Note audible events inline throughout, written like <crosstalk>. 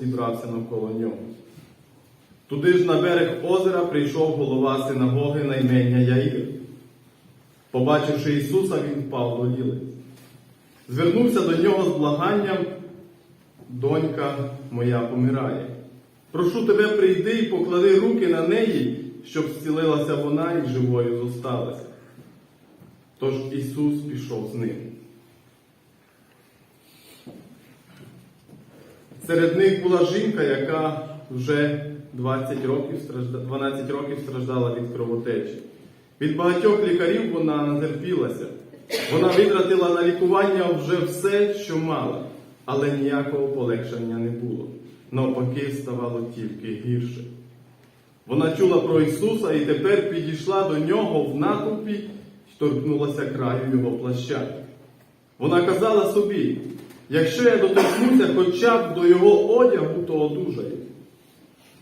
зібрався навколо нього. Туди ж на берег озера прийшов голова синагоги на імення Яїр. Побачивши Ісуса, він впав до ліли. Звернувся до нього з благанням, донька моя помирає. Прошу тебе, прийди і поклади руки на неї, щоб зцілилася вона і живою зосталася. Тож Ісус пішов з ним. Серед них була жінка, яка вже 20 років 12 років страждала від кровотечі. Від багатьох лікарів вона натерпілася. Вона витратила на лікування вже все, що мала, але ніякого полегшення не було. Навпаки, ставало тільки гірше. Вона чула про Ісуса і тепер підійшла до нього в натовпі і торкнулася краю його плаща. Вона казала собі, якщо я доторкнуся хоча б до його одягу, то одужаю.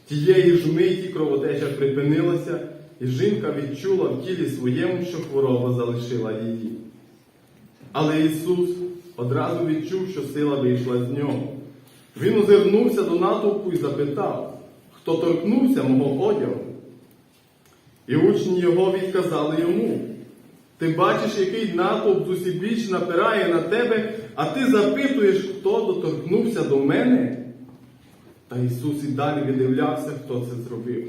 Тієї ж миті кровотеча припинилася, і жінка відчула в тілі своєму, що хвороба залишила її. Але Ісус одразу відчув, що сила вийшла з нього. Він озирнувся до натовпу і запитав, хто торкнувся мого одягу. І учні його відказали йому. Ти бачиш, який натовп зусібіч напирає на тебе, а ти запитуєш, хто доторкнувся до мене? Та Ісус і далі видивлявся, хто це зробив.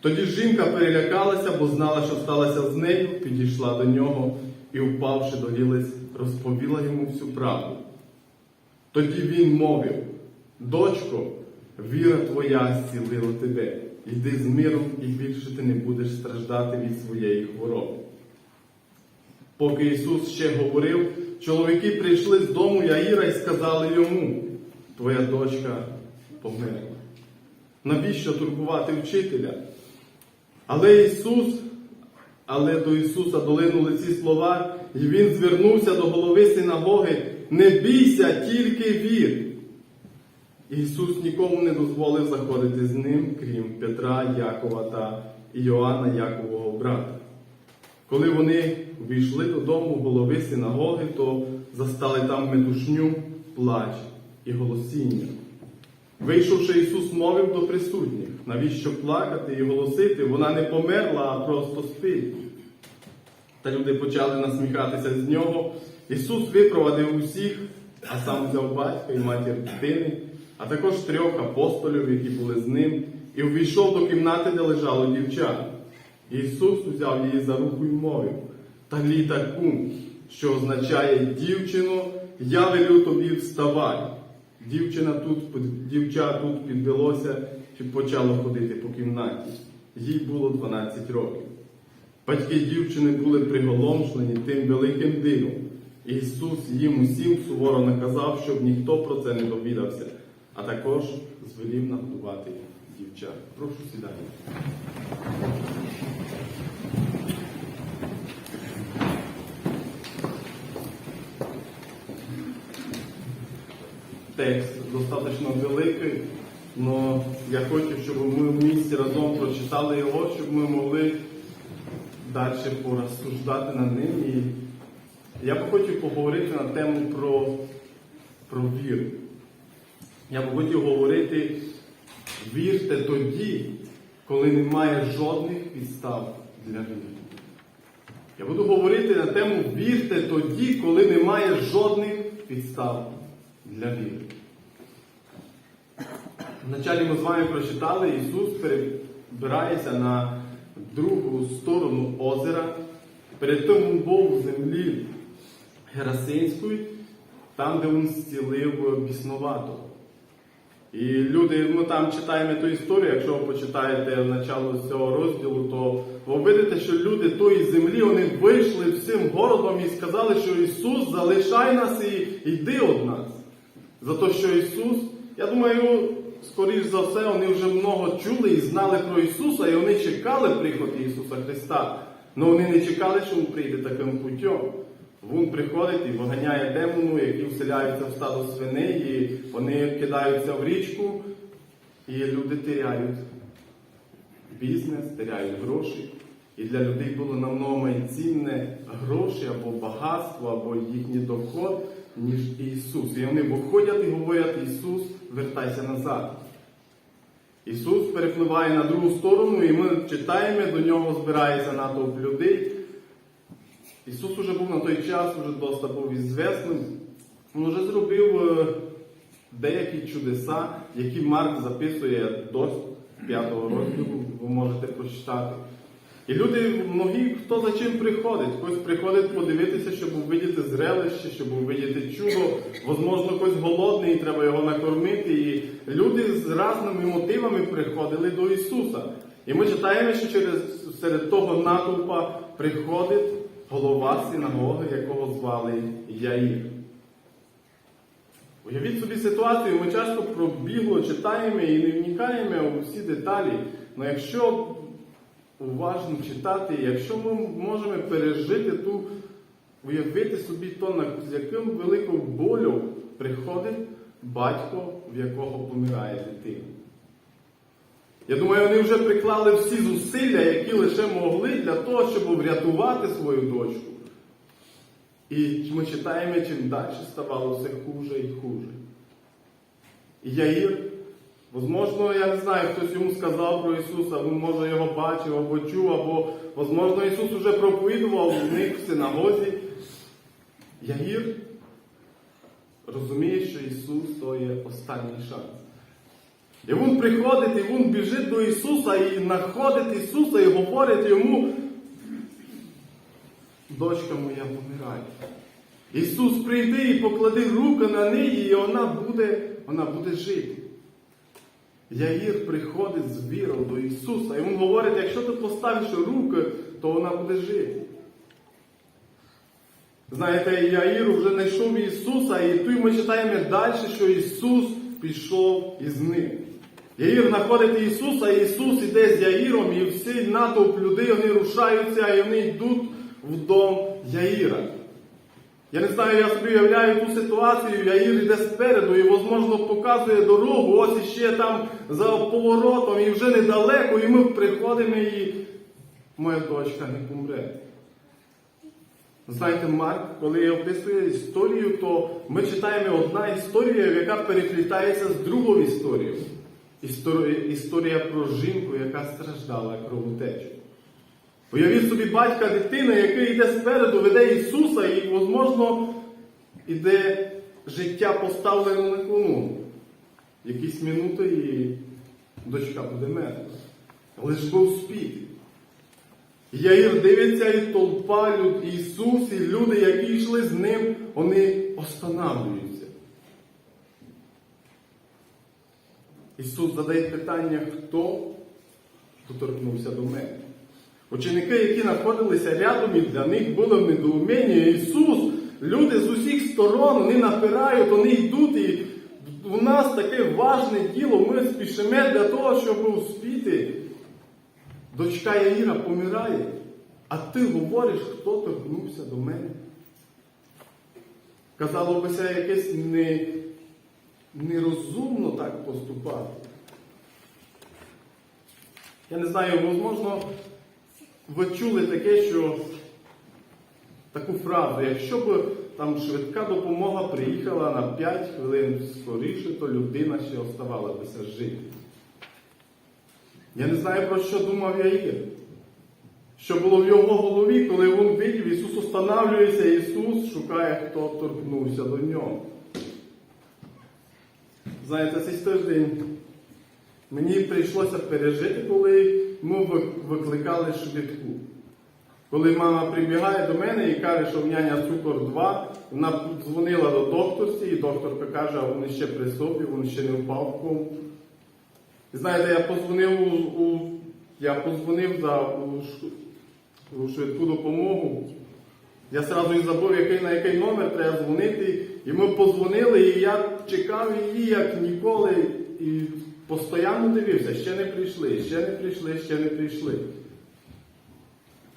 Тоді жінка перелякалася, бо знала, що сталося з нею, підійшла до нього і, впавши до лілиць, розповіла йому всю правду. Тоді він мовив: Дочко, віра твоя зцілила тебе. Йди з миром і більше ти не будеш страждати від своєї хвороби. Поки Ісус ще говорив, чоловіки прийшли з дому Яїра і сказали йому, твоя дочка померла. Навіщо турбувати вчителя? Але Ісус, але до Ісуса долинули ці слова, і Він звернувся до голови синагоги, не бійся, тільки вір. Ісус нікому не дозволив заходити з ним, крім Петра, Якова та Іоанна Якового брата. Коли вони війшли додому голови синагоги, то застали там метушню, плач і голосіння. Вийшовши, Ісус мовив до присутніх, навіщо плакати і голосити, вона не померла, а просто спить. Та люди почали насміхатися з нього. Ісус випровадив усіх, а сам взяв батька і матір дитини, а також трьох апостолів, які були з ним, і увійшов до кімнати, де лежало дівча. Ісус узяв її за руку і мовив, Таліта кум, що означає дівчино, я велю тобі вставай. Дівчина тут, дівча тут підвелося і почало ходити по кімнаті. Їй було 12 років. Батьки дівчини були приголомшлені тим великим дивом. Ісус їм усім суворо наказав, щоб ніхто про це не довідався, а також звелів нагодувати дівчат. Прошу сідати. Текст достатньо великий, але я хочу, щоб ми в місті разом прочитали його, щоб ми могли далі порозсуждати над ним. І я би хотів поговорити на тему про, про віру. Я би хотів говорити, вірте тоді, коли немає жодних підстав для віри. Я буду говорити на тему вірте тоді, коли немає жодних підстав для віри. Вначалі ми з вами прочитали, Ісус перебирається на другу сторону озера. Перед тим він був у землі Герасинської, там, де він зцілив біснуватого. І люди, ми там читаємо ту історію, якщо ви почитаєте начало цього розділу, то ви видите, що люди тої землі вони вийшли всім городом і сказали, що Ісус залишай нас і йди від нас. За те, що Ісус, я думаю, скоріш за все, вони вже много чули і знали про Ісуса, і вони чекали приходу Ісуса Христа. Але вони не чекали, що Він прийде таким путем. Він приходить і виганяє демону, які вселяються в стадо свиней, і вони кидаються в річку, і люди теряють бізнес, теряють гроші. І для людей було намного цінне гроші або багатство, або їхній доход. ніж Ісус. І вони виходять і говорять, Ісус, вертайся назад. Ісус перепливає на другу сторону, і ми читаємо, до нього збирається натовп людей. Ісус уже був на той час, вже досить був ізвесним. Він вже зробив е, деякі чудеса, які Марк записує до 5 розділу, ви можете прочитати. І люди, многі, хто за чим приходить. Хтось приходить подивитися, щоб увидіти зрелище, щоб увидіти чудо. Возможно, хтось голодний, і треба його накормити. І люди з різними мотивами приходили до Ісуса. І ми читаємо, що через серед того натовпа приходить голова синагоги, якого звали Яїр. Уявіть собі ситуацію, ми часто пробігло читаємо і не вникаємо у всі деталі. Але якщо уважно читати, якщо ми можемо пережити ту, уявити собі то, з яким великим болю приходить батько, в якого помирає дитина. Я думаю, вони вже приклали всі зусилля, які лише могли для того, щоб врятувати свою дочку. І ми читаємо, чим далі ставало все хуже і хуже. Яїр, возможно, я не знаю, хтось йому сказав про Ісуса, він може його бачив або чув, або, возможно, Ісус уже проповідував в них в синагозі. Яїр розуміє, що Ісус то є останній шанс. І він приходить, і він біжить до Ісуса і знаходить Ісуса і говорить йому, дочка моя помирає. Ісус прийди і поклади руку на неї, і вона буде, вона буде жити. Яїр приходить з вірою до Ісуса, і він говорить, якщо ти поставиш руки, то вона буде жити. Знаєте, Яїр вже знайшов Ісуса, і тут ми читаємо далі, що Ісус пішов із ним. Яїр знаходить Ісуса, і Ісус іде з Яїром, і всі натовп людей вони рушаються, і вони йдуть в дом Яїра. Я не знаю, я собі уявляю ту ситуацію, Яїр йде спереду і, можливо, показує дорогу, ось іще там за поворотом, і вже недалеко, і ми приходимо, і моя дочка не помре. Знаєте, Марк, коли описує історію, то ми читаємо одна історія, яка переплітається з другою історією. Історія про жінку, яка страждала кровотечу. Уявіть собі батька дитини, який йде спереду, веде Ісуса, і, можливо, іде життя поставлено на кону. Якісь минути і дочка буде мертва. Ж був спіт. Яїр дивиться і толпа люд, Ісус, і люди, які йшли з ним, вони останавлюються. Ісус задає питання, хто доторкнувся до мене. Ученики, які знаходилися рядом, і для них було недоуміння. Ісус, люди з усіх сторон, вони напирають, вони йдуть, і у нас таке важне діло, ми спішимо для того, щоб успіти. Дочка Яїра помирає, а ти говориш, хто торкнувся до мене. Казало би, це якесь не, нерозумно так поступати. Я не знаю, можливо, ви чули таке, що таку фразу, якщо б там швидка допомога приїхала на 5 хвилин скоріше, то людина ще оставалася жити. Я не знаю, про що думав Яїр. Що було в його голові, коли він видів, Ісус останавлюється, Ісус шукає, хто торкнувся до нього. Знаєте, цей тиждень мені прийшлося пережити, коли ми викликали швидку. Коли мама прибігає до мене і каже, що в няня цукор 2, вона дзвонила до докторці, і докторка каже, а він ще при собі, він ще не впав в кому. І знаєте, я позвонив у, у я позвонив за у, у швидку допомогу. Я одразу і забув, який, на який номер треба дзвонити. І ми позвонили, і я чекав її, як ніколи, і постійно дивився, ще не прийшли, ще не прийшли, ще не прийшли.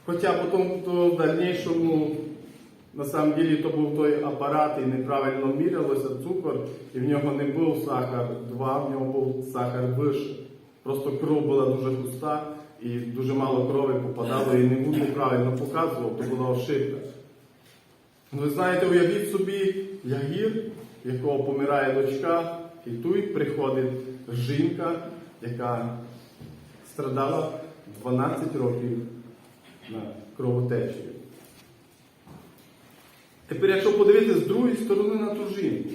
Хоча потім то в дальнішому, на самом деле, то був той апарат і неправильно мірялося цукор, і в нього не був сахар 2, в нього був сахар вище. Просто кров була дуже густа і дуже мало крові попадало, і не був неправильно показував, то була ошибка. Ви знаєте, уявіть собі Ягір, якого помирає дочка, і тут приходить жінка, яка страдала 12 років на кровотечею. Тепер, якщо подивитися з другої сторони на ту жінку,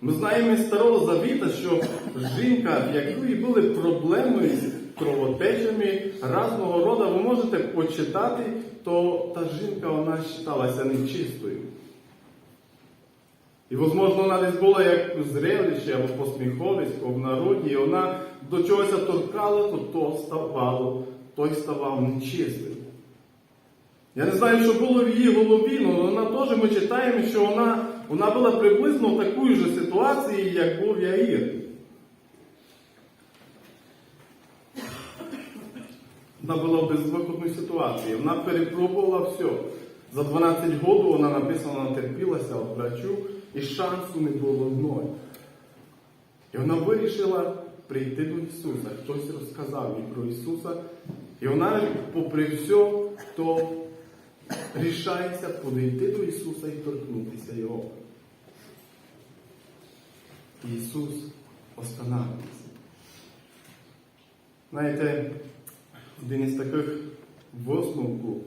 ми знаємо із старого завіта, що жінка, в якої були проблеми з кровотечами разного роду, ви можете почитати, то та жінка вона вважалася нечистою. І, можливо, вона десь була як зрелище або посміховисько в народі, і вона до чогось торкала, то то ставало, той ставав нечистим. Я не знаю, що було в її голові, але вона теж ми читаємо, що вона, вона була приблизно в такій же ситуації, як був Яїр. Вона була в безвиходній ситуації. Вона перепробувала все. За 12 років вона написано, терпілася от врачу, і шансу не було ноль. І вона вирішила прийти до Ісуса. Хтось розказав їй про Ісуса. І вона, попри все, то рішається подійти до Ісуса і торкнутися Його. І Ісус останавлився. Знаєте, один із таких висновків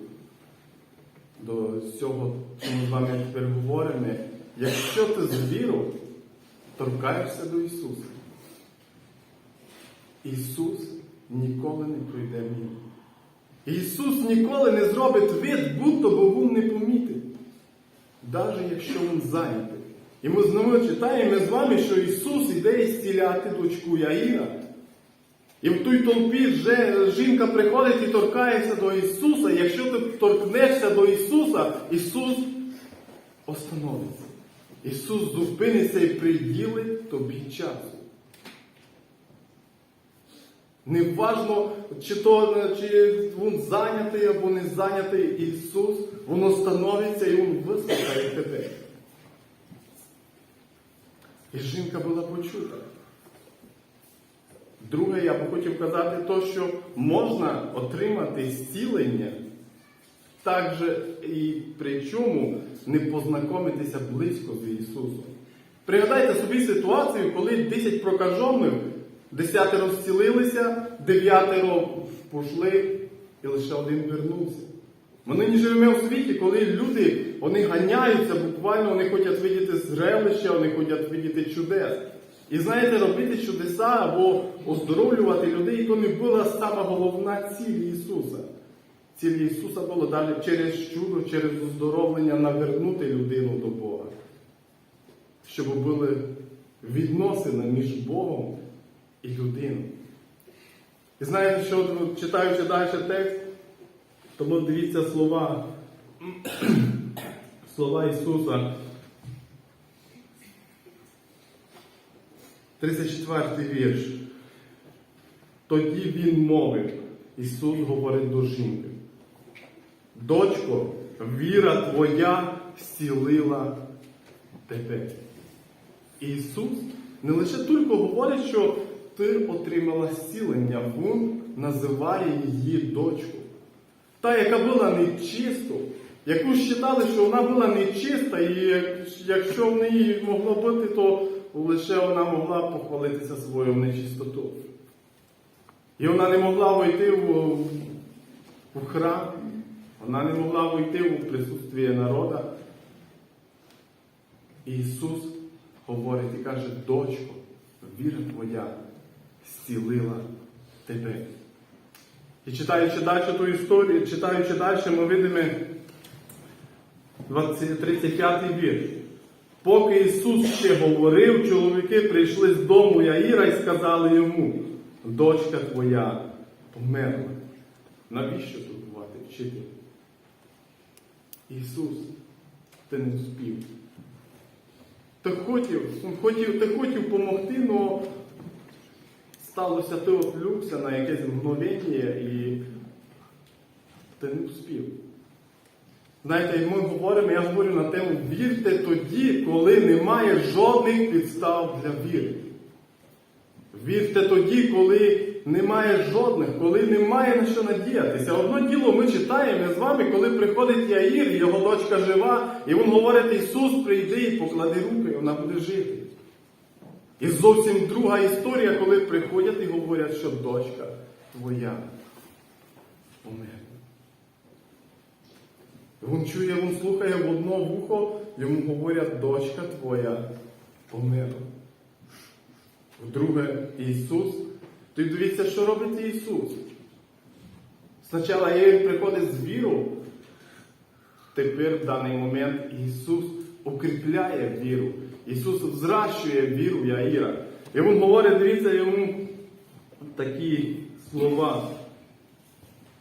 до цього, що ми з вами тепер говоримо, якщо ти з вірою торкаєшся до Ісуса, Ісус ніколи не пройде мимо. Ісус ніколи не зробить вид, будто би він не помітив. Навіть якщо він зайнятий. І ми знову читаємо з вами, що Ісус іде зціляти дочку Яїра. І в той толпі вже жінка приходить і торкається до Ісуса. Якщо ти торкнешся до Ісуса, Ісус остановиться. Ісус зупиниться і приділить тобі часу. Неважно, чи то чи він зайнятий або не зайнятий Ісус, Він становиться і Він вислухає тебе. І жінка була почута. Друге, я би хотів казати, то, що можна отримати зцілення, також і причому не познайомитися близько з Ісусом. Пригадайте собі ситуацію, коли 10 прокажених, десятеро зцілилися, дев'ятеро пішли і лише один вернувся. Ми нині живемо в світі, коли люди вони ганяються, буквально вони хочуть видіти зрелище, вони хочуть видіти чудес. І знаєте, робити чудеса або оздоровлювати людей, то не була сама головна ціль Ісуса. Ціль Ісуса була далі через чудо, через оздоровлення навернути людину до Бога. Щоб були відносини між Богом і людиною. І знаєте, що читаючи далі текст, тому дивіться слова, <clears throat> слова Ісуса. 34 вірш. Тоді він мовив, Ісус говорить до жінки. Дочко, віра твоя зцілила тебе. Ісус не лише тільки говорить, що ти отримала зцілення, Він називає її дочку. Та, яка була нечисто, яку вважали, що вона була нечиста, і якщо в неї могло бути, то лише вона могла похвалитися своєю нечистотою. І вона не могла войти в, в храм, вона не могла войти в присутствие народа. І Ісус говорить і каже, дочко, віра твоя зцілила тебе. І читаючи далі ту історію, читаючи далі, ми видимо 35 вірш. Поки Ісус ще говорив, чоловіки прийшли з дому Яїра і сказали йому, дочка твоя померла. Навіщо турбувати вчителя? Ісус, ти не успів. Ти хотів, хотів, ти хотів допомогти, але сталося ти отвлюкся на якесь мгновення і ти не успів. Знаєте, і ми говоримо, я говорю на тему вірте тоді, коли немає жодних підстав для віри. Вірте тоді, коли немає жодних, коли немає на що надіятися. Одно діло ми читаємо з вами, коли приходить Яїр, його дочка жива, і він говорить, Ісус, прийди і поклади руки, і вона буде жити. І зовсім друга історія, коли приходять і говорять, що дочка твоя померла. Він чує, він слухає в одно вухо, йому говорять, дочка твоя померла. Вдруге, Ісус. Ти дивіться, що робить Ісус. Спочатку Євін приходить з віру, тепер в даний момент Ісус укріпляє віру. Ісус взращує віру Яїра. І Він говорить, дивіться йому такі слова.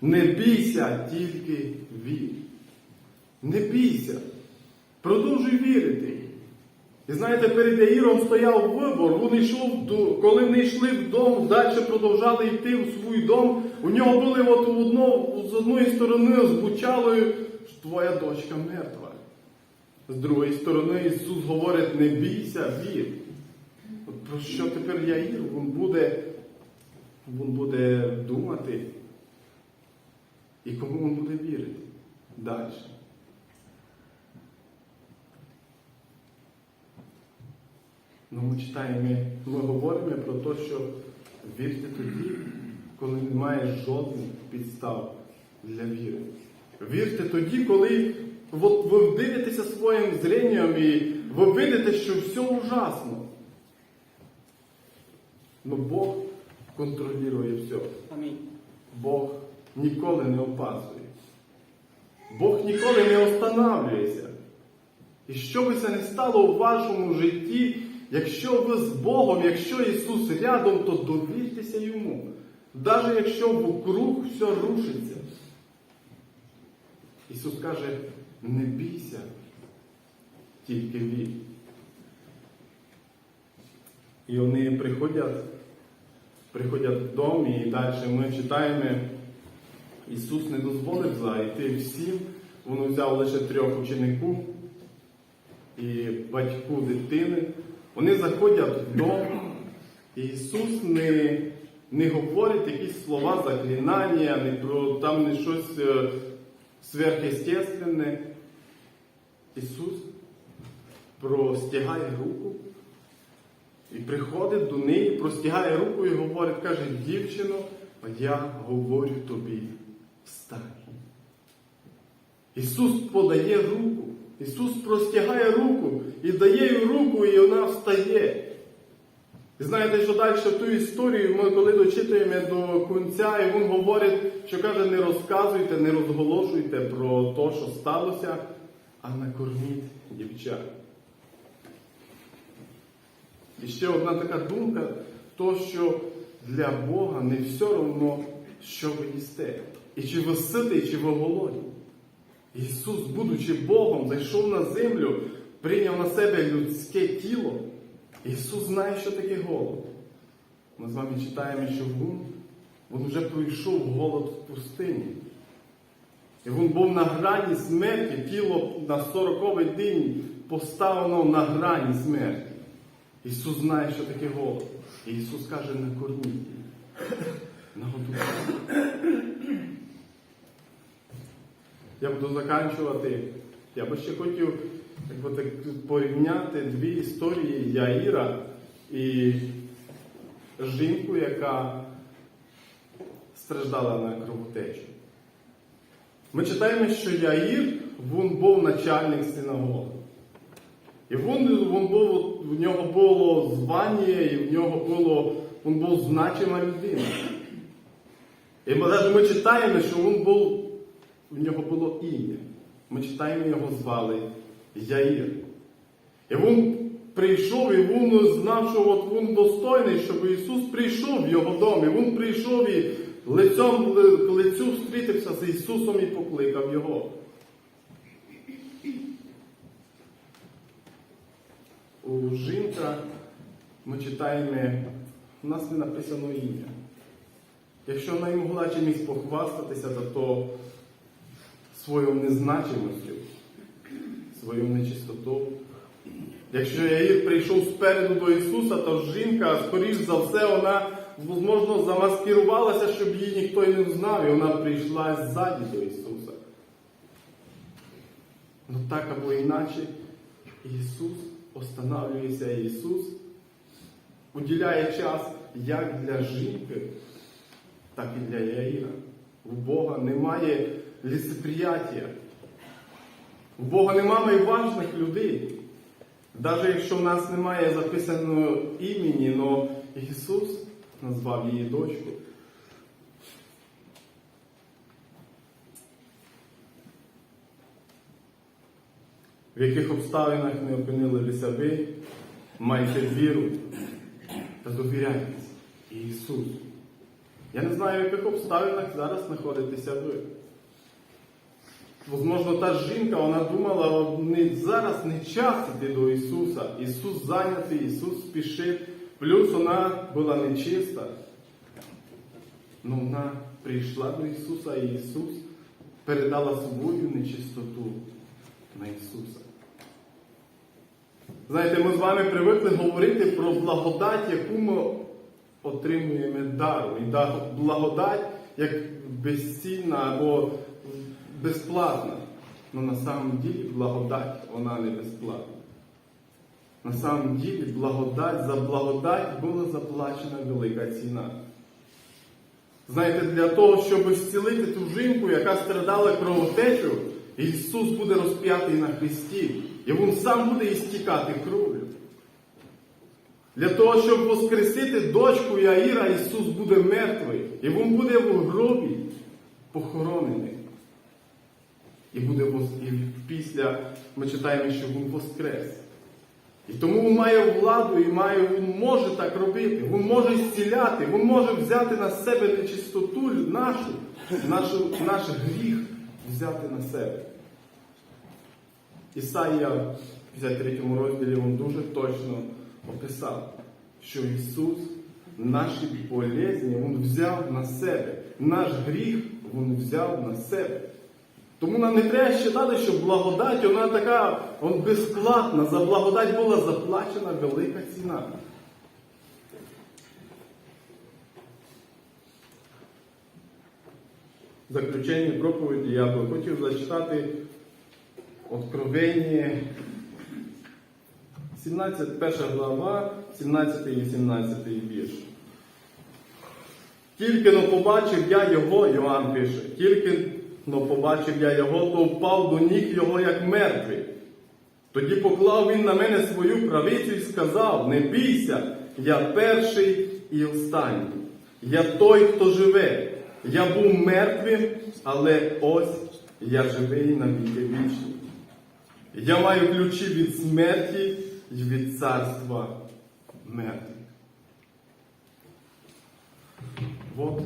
Не бійся, тільки вір. Не бійся. Продовжуй вірити. І знаєте, перед Яїром стояв вибор. Він йшов, коли вони йшли вдома, далі продовжали йти в свій дом. У нього були от одно, з одної сторони з бучалою, що твоя дочка мертва. З другої сторони Ісус говорить, не бійся, вір. От про що тепер Яїр? Він буде, він буде думати. І кому він буде вірити? Далі. Ну, ми читаємо, ми говоримо про те, що вірте тоді, коли немає жодних підстав для віри. Вірте тоді, коли ви дивитеся своїм зренням і ви видите, що все ужасно. Ну Бог контролює все. Амінь. Бог ніколи не опасує. Бог ніколи не останавлюється. І що би це не стало у вашому житті, якщо ви з Богом, якщо Ісус рядом, то довіртеся Йому. Навіть якщо вокруг все рушиться. Ісус каже, не бійся, тільки вір. І вони приходять, приходять в і далі ми читаємо, Ісус не дозволив зайти всім, Він взяв лише трьох учеників і батьку дитини. Вони заходять в дом, і Ісус не, не говорить якісь слова заклинання, не про там не щось е, сверхъестественне. Ісус простягає руку і приходить до неї, простягає руку і говорить, каже, дівчино, я говорю тобі, встань. Ісус подає руку. Ісус простягає руку і дає їй руку, і вона встає. І знаєте, що далі ту історію ми коли дочитуємо до кінця, і він говорить, що каже, не розказуйте, не розголошуйте про те, що сталося, а накорміть дівчат. І ще одна така думка, то що для Бога не все одно, що ви їсте. І чи ви ситий, чи ви голодні. Ісус, будучи Богом, зайшов на землю, прийняв на себе людське тіло. Ісус знає, що таке голод. Ми з вами читаємо, що Він, він вже пройшов голод в пустині. І він був на грані смерті, тіло на 40-й день поставлено на грані смерті. Ісус знає, що таке голод. І Ісус каже, накорміть її. Нагодуйте. Я буду заканчувати. Я би ще хотів якби, так, порівняти дві історії Яїра і жінку, яка страждала на кровотечу. Ми читаємо, що Яїр він був начальник синагоги. І він, він був, в нього було звання, і в нього було, він був значима людина. І ми, навіть ми читаємо, що він був, в нього було ім'я. Ми читаємо, його звали Яїр. І він прийшов, і він знав, що от він достойний, щоб Ісус прийшов в його дом. І він прийшов і лицем к лицю зустрітився з Ісусом і покликав Його. У жінка ми читаємо, у нас не написано ім'я. Якщо вона й могла чимось похвастатися, то, то своєю незначимостю, свою нечистоту. Якщо Яїр прийшов спереду до Ісуса, то жінка, скоріш за все, вона можливо, замаскирувалася, щоб її ніхто й не знав, і вона прийшла ззаді до Ісуса. Ну так або іначе, Ісус останавлюється, Ісус уділяє час як для жінки, так і для Яїра. У Бога немає лісоприяття. У Бога немає важних людей. Навіть якщо в нас немає записаного імені, але Ісус назвав її дочку. В яких обставинах не опинилися ви, майте віру та довіряйтесь Ісусу. Я не знаю, в яких обставинах зараз знаходитеся ви. Возможно, та жінка, вона думала, не, зараз не час йти до Ісуса. Ісус зайнятий, Ісус спішить. Плюс вона була нечиста. Ну вона прийшла до Ісуса, і Ісус передала свою нечистоту на Ісуса. Знаєте, ми з вами привикли говорити про благодать, яку ми отримуємо даром. І благодать як безцінна або безплатна. Но на самом деле благодать, вона не безплатна. На самом деле благодать за благодать була заплачена велика ціна. Знаєте, для того, щоб зцілити ту жінку, яка страдала кровотечу, Ісус буде розп'ятий на хресті, і Він сам буде істікати кров'ю. Для того, щоб воскресити дочку Яїра, Ісус буде мертвий, і Він буде в гробі похоронений. І буде і після ми читаємо, що Він воскрес. І тому він має владу і має, він може так робити, він може зціляти, він може взяти на себе нечистоту нашу, нашу, наш гріх взяти на себе. Ісаїя в 53 розділі він дуже точно описав, що Ісус наші болезні Він взяв на себе, наш гріх Він взяв на себе. Тому нам не треба вважати, що благодать, вона така вон, безплатна. За благодать була заплачена велика ціна. В заключенні проповіді я би хотів зачитати Откровення 17, перша глава, 17 і 18 вірш. Тільки но побачив я його, Йоанн пише, тільки но побачив я його, то впав до ніг його, як мертвий. Тоді поклав він на мене свою правицю і сказав: Не бійся, я перший і останній. Я той, хто живе. Я був мертвим, але ось я живий на віки вічні. Я маю ключі від смерті і від царства мертвих. От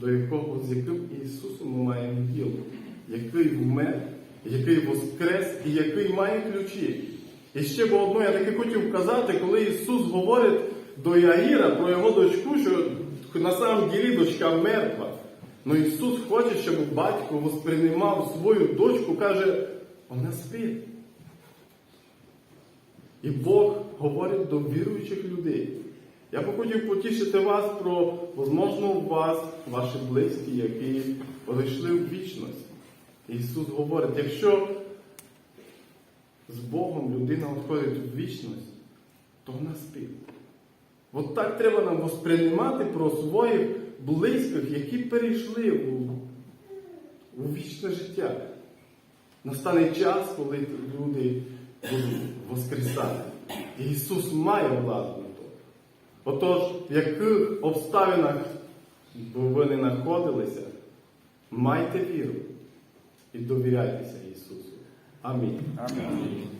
до якого з яким Ісусом ми маємо діло, який вмер, який воскрес і який має ключі. І ще бо одно, я таки хотів казати, коли Ісус говорить до Яїра про його дочку, що на самом ділі дочка мертва. Но Ісус хоче, щоб батько восприймав свою дочку, каже, вона спить. І Бог говорить до віруючих людей. Я би хотів потішити вас про, у вас, ваші близькі, які перейшли в вічність. Ісус говорить, якщо з Богом людина відходить в вічність, то вона спить. От так треба нам восприймати про своїх близьких, які перейшли у, у вічне життя. Настане час, коли люди будуть воскресати. І Ісус має владу. Отож, в яких обставинах би ви не знаходилися, майте віру і довіряйтеся Ісусу. Амінь. Амінь.